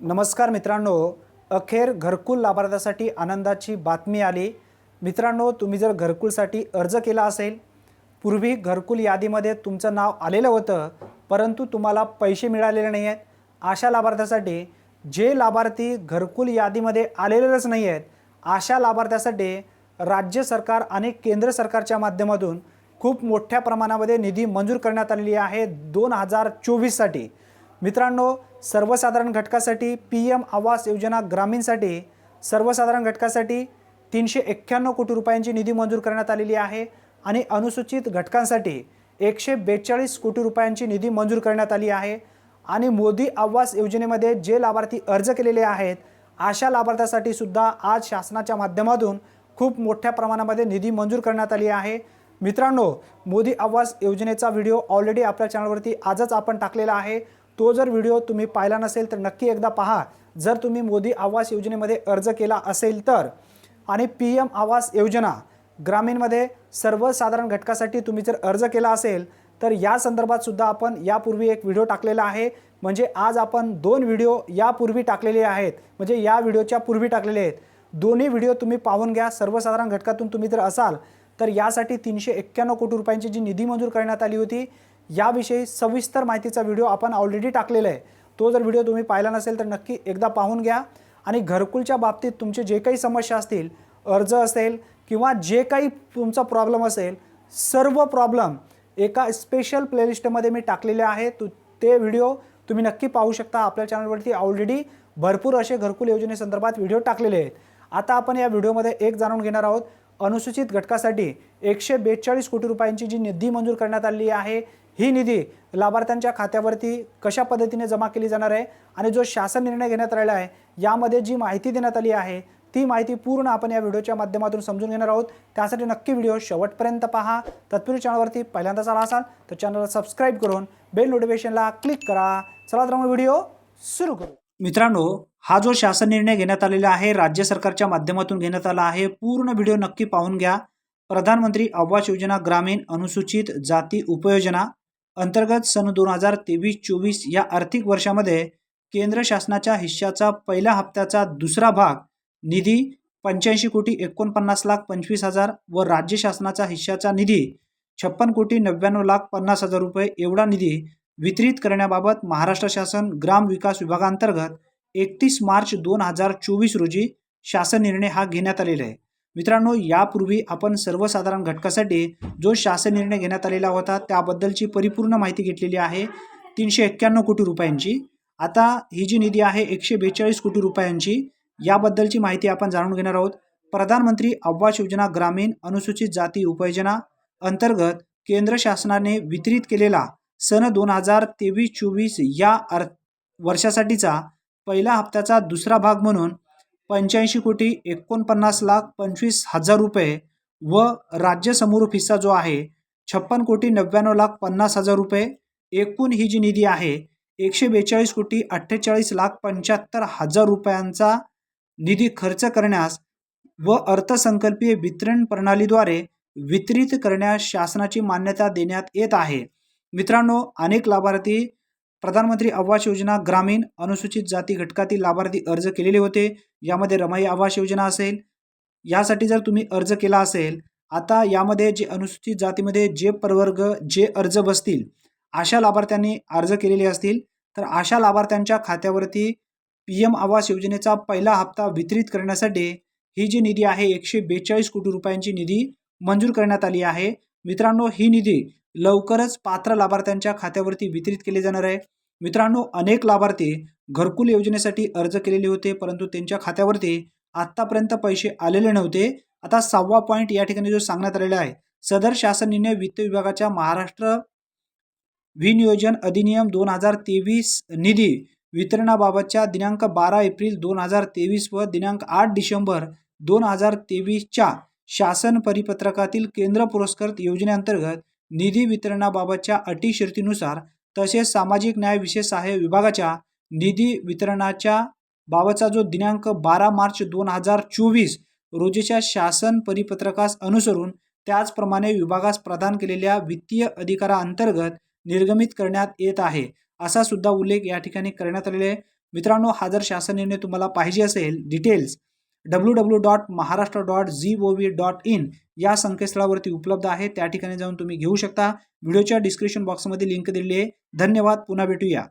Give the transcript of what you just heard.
नमस्कार मित्रांनो अखेर घरकुल लाभार्थ्यासाठी आनंदाची बातमी आली. मित्रांनो तुम्ही जर घरकुलसाठी अर्ज केला असेल पूर्वी घरकुल यादीमध्ये तुमचं नाव आलेलं होतं परंतु तुम्हाला पैसे मिळालेले नाही आहेत अशा लाभार्थ्यासाठी जे लाभार्थी घरकुल यादीमध्ये आलेलेच नाही आहेत अशा लाभार्थ्यासाठी राज्य सरकार आणि केंद्र सरकारच्या माध्यमातून खूप मोठ्या प्रमाणामध्ये निधी मंजूर करण्यात आलेली आहे दोन हजार चोवीससाठी. मित्रांनो सर्वसाधारण घटकासाठी पी एम आवास योजना ग्रामीणसाठी सर्वसाधारण घटकासाठी तीनशे एक्क्याण्णव कोटी रुपयांची निधी मंजूर करण्यात आलेली आहे आणि अनुसूचित घटकांसाठी एकशे बेचाळीस कोटी रुपयांची निधी मंजूर करण्यात आली आहे. आणि मोदी आवास योजनेमध्ये जे लाभार्थी अर्ज केलेले आहेत अशा लाभार्थ्यासाठी सुद्धा आज शासनाच्या माध्यमातून खूप मोठ्या प्रमाणामध्ये निधी मंजूर करण्यात आली आहे. मित्रांनो मोदी आवास योजनेचा व्हिडिओ ऑलरेडी आपल्या चॅनलवरती आजच आपण टाकलेला आहे. तो जर व्हिडिओ तुम्ही पाहिला नसेल तर नक्की एकदा पहा. जर तुम्ही मोदी आवास योजनेमध्ये अर्ज केला असेल तर आणि पी एम आवास योजना ग्रामीणमध्ये सर्वसाधारण घटकासाठी तुम्ही जर अर्ज केला असेल तर या संदर्भात सुद्धा आपण यापूर्वी एक व्हिडिओ टाकलेला आहे. म्हणजे आज आपण दोन व्हिडिओ यापूर्वी टाकलेले आहेत. म्हणजे या व्हिडिओच्या पूर्वी टाकलेले आहेत. दोन्ही व्हिडिओ तुम्ही पाहून घ्या. सर्वसाधारण घटकातून तुम्ही जर असाल तर यासाठी तीनशे एक्क्याण्णव कोटी रुपयांची जी निधी मंजूर करण्यात आली होती याविषयी सविस्तर माहितीचा व्हिडिओ आपण ऑलरेडी टाकलेला आहे. तो जर व्हिडिओ तुम्ही पाहिला नसेल तर नक्की एकदा पाहून घ्या. आणि घरकुलच्या बाबतीत तुमचे जे काही समस्या असतील अर्ज असेल किंवा जे काही तुमचा प्रॉब्लेम असेल सर्व प्रॉब्लेम एका स्पेशल प्लेलिस्टमध्ये मी टाकलेले आहे. तू ते व्हिडिओ तुम्ही नक्की पाहू शकता. आपल्या चॅनलवरती ऑलरेडी भरपूर असे घरकुल योजनेसंदर्भात व्हिडिओ टाकलेले आहेत. आता आपण या व्हिडिओमध्ये एक जाणून घेणार आहोत. अनुसूचित घटकासाठी एकशे बेचाळीस कोटी रुपयांची जी निधी मंजूर करण्यात आलेली आहे ही निधी लाभार्थ्यांच्या खात्यावरती कशा पद्धतीने जमा केली जाणार आहे आणि जो शासन निर्णय घेण्यात आलेला आहे यामध्ये जी माहिती देण्यात आली आहे ती माहिती पूर्ण आपण या व्हिडिओच्या माध्यमातून समजून घेणार आहोत. त्यासाठी नक्की व्हिडिओ शेवटपर्यंत पहा. तत्पूर्वी चॅनलवरती पहिल्यांदाच आला असाल तर चॅनलला सबस्क्राईब करून बेल नोटिफिकेशनला क्लिक करा. चला तर मग व्हिडिओ सुरू करू. मित्रांनो हा जो शासन निर्णय घेण्यात आलेला आहे राज्य सरकारच्या माध्यमातून घेण्यात आला आहे पूर्ण व्हिडिओ नक्की पाहून घ्या. प्रधानमंत्री आवास योजना ग्रामीण अनुसूचित जाती उपयोजना अंतर्गत सन दोन हजार तेवीस चोवीस या आर्थिक वर्षामध्ये केंद्र शासनाच्या हिश्श्याचा पहिल्या हप्त्याचा दुसरा भाग निधी पंच्याऐंशी कोटी एकोणपन्नास लाख पंचवीस हजार व राज्य शासनाचा हिश्श्याचा निधी छप्पन कोटी नव्याण्णव लाख पन्नास हजार रुपये एवढा निधी वितरित करण्याबाबत महाराष्ट्र शासन ग्राम विकास विभागांतर्गत एकतीस मार्च दोन हजार चोवीस रोजी शासन निर्णय हा घेण्यात आलेला आहे. मित्रांनो यापूर्वी आपण सर्वसाधारण घटकासाठी जो शासन निर्णय घेण्यात आलेला होता त्याबद्दलची परिपूर्ण माहिती घेतलेली आहे तीनशे एक्क्याण्णव कोटी रुपयांची. आता ही जी निधी आहे एकशे बेचाळीस कोटी रुपयांची याबद्दलची माहिती आपण जाणून घेणार आहोत. प्रधानमंत्री आवास योजना ग्रामीण अनुसूचित जाती उपयोजना अंतर्गत केंद्र शासनाने वितरित केलेला सन दोन हजार तेवीस चोवीस या अर्थ वर्षासाठीचा पहिला हप्त्याचा दुसरा भाग म्हणून पंच्याऐंशी कोटी एकोणपन्नास लाख पंचवीस हजार रुपये व राज्य समरूप हिस्सा जो आहे छप्पन कोटी नव्याण्णव लाख पन्नास हजार रुपये. एकूण ही जी निधी आहे एकशे बेचाळीस कोटी अठ्ठेचाळीस लाख पंच्याहत्तर हजार रुपयांचा निधी खर्च करण्यास व अर्थसंकल्पीय वितरण प्रणालीद्वारे वितरित करण्यास शासनाची मान्यता देण्यात येत आहे. मित्रांनो अनेक लाभार्थी प्रधानमंत्री आवास योजना ग्रामीण अनुसूचित जाती घटकातील लाभार्थी अर्ज केलेले होते. यामध्ये रमाई आवास योजना असेल यासाठी जर तुम्ही अर्ज केला असेल आता यामध्ये जे अनुसूचित जातीमध्ये जे प्रवर्ग जे अर्ज बसतील अशा लाभार्थ्यांनी अर्ज केलेले असतील तर अशा लाभार्थ्यांच्या खात्यावरती पी एम आवास योजनेचा पहिला हप्ता वितरित करण्यासाठी ही जी निधी आहे एकशे बेचाळीस कोटी रुपयांची निधी मंजूर करण्यात आली आहे. मित्रांनो ही निधी लवकरच पात्र लाभार्थ्यांच्या खात्यावरती वितरित केली जाणार आहे. मित्रांनो अनेक लाभार्थी घरकुल योजनेसाठी अर्ज केलेले होते परंतु त्यांच्या खात्यावरती आत्तापर्यंत पैसे आलेले नव्हते. आता सहावा पॉईंट या ठिकाणी जो सांगण्यात आलेला आहे सदर शासन निर्णय वित्त विभागाच्या महाराष्ट्र विनियोजन अधिनियम दोन हजार तेवीस निधी वितरणाबाबतच्या दिनांक बारा एप्रिल दोन हजार तेवीस व दिनांक आठ डिसेंबर दोन हजार तेवीसच्या शासन परिपत्रकातील केंद्र पुरस्कृत योजनेअंतर्गत निधी वितरणाबाबतच्या अटी शर्तीनुसार तसेच सामाजिक न्याय विशेष सहाय्य विभागाच्या निधी वितरणाच्या बाबतचा जो दिनांक बारा मार्च दोन हजार चोवीस रोजीच्या शासन परिपत्रकास अनुसरून त्याचप्रमाणे विभागास प्रदान केलेल्या वित्तीय अधिकाराअंतर्गत निर्गमित करण्यात येत आहे असा सुद्धा उल्लेख या ठिकाणी करण्यात आलेला आहे. मित्रांनो हा जर शासन निर्णय तुम्हाला पाहिजे असेल details W W dot Maharashtra dot G O V dot in या संकेतस्थळावरती उपलब्ध आहे. त्या ठिकाणी जाऊन तुम्ही घेऊ शकता. व्हिडिओच्या डिस्क्रिप्शन बॉक्समध्ये लिंक दिलेली आहे. धन्यवाद. पुन्हा भेटूया.